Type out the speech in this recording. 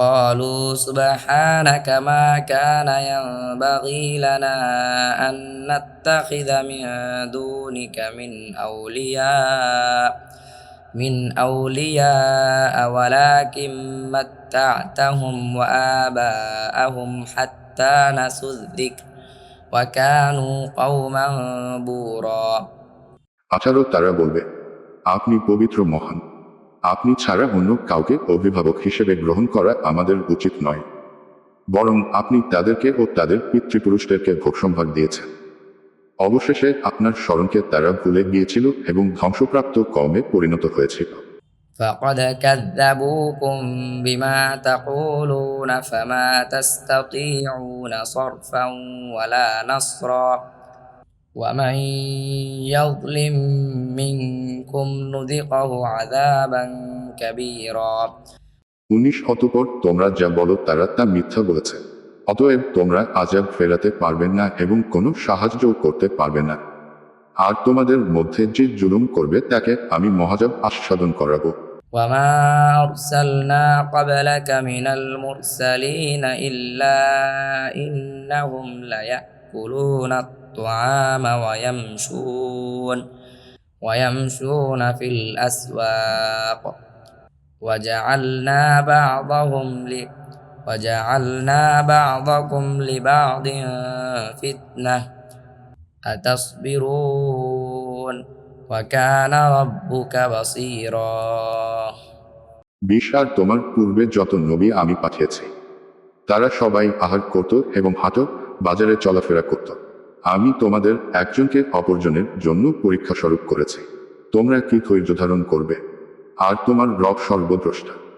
قالوا سبحانك ما كان ينبغي لنا أن نتخذ من دونك من أولياء من أولياء ولكن متعتهم وآباءهم حتى نسوا الذكر وكانوا قوما بورا আঠারো তারা বলবে আপনি পবিত্র মহান আপনি ছাড়া অন্য কাউকে অভিভাবক হিসেবে গ্রহণ করা আমাদের উচিত নয় বরং আপনি তাদেরকে ও তাদের পিতৃপুরুষদেরকে ভোগসম্ভার দিয়েছেন অবশেষে আপনার স্মরণকে তারা ভুলে গিয়েছিল এবং ধ্বংসপ্রাপ্ত কমে পরিণত হয়েছিল فقد كذبوكم بما تقولون فما تستطيعون صرفا ولا نصرا ومن يظلم منكم نذقه عذابا كبيرا উনিশ অতপর তোমরা যা বলো তারা তা মিথ্যা বলেছে অতএব তোমরা আজাব ফেরাতে পারবে না এবং কোনো সাহায্য করতে পারবে না আর তোমাদের মধ্যে যে জুলুম করবে তাকে আমি মহাজাব আস্বাদন করাবো وما أرسلنا قبلك من المرسلين إلا إنهم ليأكلون الطعام ويمشون ويمشون في الأسواق وجعلنا بعضهم ل وجعلنا بعضكم لبعض فتنة أتصبرون وكان ربك بصيرا বিশ আর তোমার পূর্বে যত নবী আমি পাঠিয়েছি তারা সবাই আহার করত এবং হাঁট বাজারে চলাফেরা করত। আমি তোমাদের একজনকে অপরজনের জন্য পরীক্ষা স্বরূপ করেছি। তোমরা কি ধৈর্য ধারণ করবে? আর তোমার রব সর্বদ্রষ্টা।